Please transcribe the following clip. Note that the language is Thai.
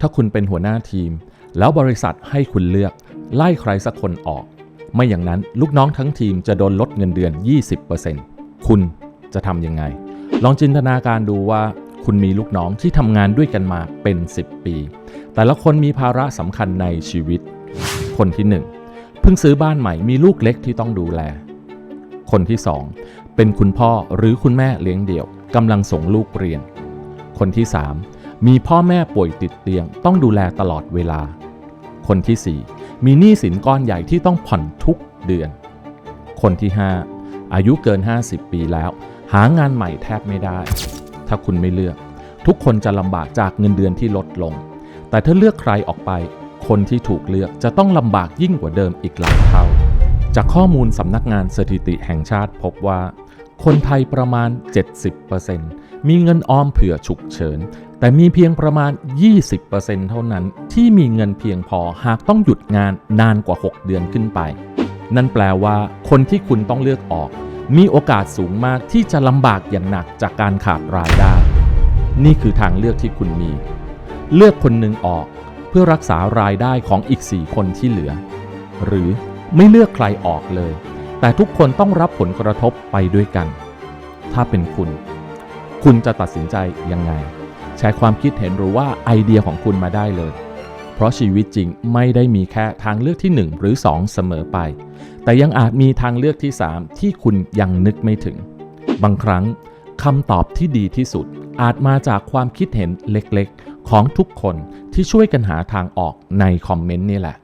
ถ้าคุณเป็นหัวหน้าทีม แล้วบริษัทให้คุณเลือกไล่ใครสักคนออก ไม่อย่างนั้นลูกน้องทั้งทีมจะโดนลดเงินเดือน 20%คุณจะทำยังไง ลองจินตนาการดูว่าคุณมีลูกน้องที่ทำงานด้วยกันมาเป็น 10 ปี แต่ละคนมีภาระสำคัญในชีวิต คนที่ 1 เพิ่งซื้อบ้านใหม่มีลูกเล็กที่ต้องดูแล คนที่ 2 เป็นคุณพ่อหรือคุณแม่เลี้ยงเดี่ยวกำลังส่งลูกเรียน คนที่ 3 มีพ่อแม่ป่วยติดเตียง ต้องดูแลตลอดเวลา คนที่ 4 มีหนี้สินก้อนใหญ่ที่ต้องผ่อนทุกเดือน คนที่ 5 อายุเกิน 50 ปีแล้ว หางานใหม่แทบไม่ได้ ถ้าคุณไม่เลือก ทุกคนจะลำบากจากเงินเดือนที่ลดลง แต่ถ้าเลือกใครออกไป คนที่ถูกเลือกจะต้องลำบากยิ่งกว่าเดิมอีกหลายเท่า จากข้อมูลสำนักงานสถิติแห่งชาติพบว่าคนไทยประมาณ 70%มีเงินออมเผื่อฉุกเฉิน แต่มีเพียงประมาณ 20%เท่านั้นที่มีเงินเพียงพอหากต้องหยุดงานนานกว่า 6 เดือนขึ้นไป นั่นแปลว่า คนที่คุณต้องเลือกออก มีโอกาสสูงมากที่จะลำบากอย่างหนักจากการขาดรายได้ นี่คือทางเลือกที่คุณมี เลือกคนหนึ่งออกเพื่อรักษารายได้ของอีก 4 คนที่เหลือ หรือไม่เลือกใครออกเลย แต่ทุกคนต้องรับผลกระทบไปด้วยกัน ถ้าเป็นคุณ คุณจะตัดสินใจยังไง แชร์ความคิดเห็นหรือว่าไอเดียของคุณมาได้เลย เพราะชีวิตจริงไม่ได้มีแค่ทางเลือกที่ 1 หรือ 2 เสมอไป แต่ยังอาจมีทางเลือกที่ 3 ที่คุณยังนึกไม่ถึง บางครั้งคำตอบที่ดีที่สุด อาจมาจากความคิดเห็นเล็กๆ ของทุกคนที่ช่วยกันหาทางออกในคอมเมนต์นี่แหละ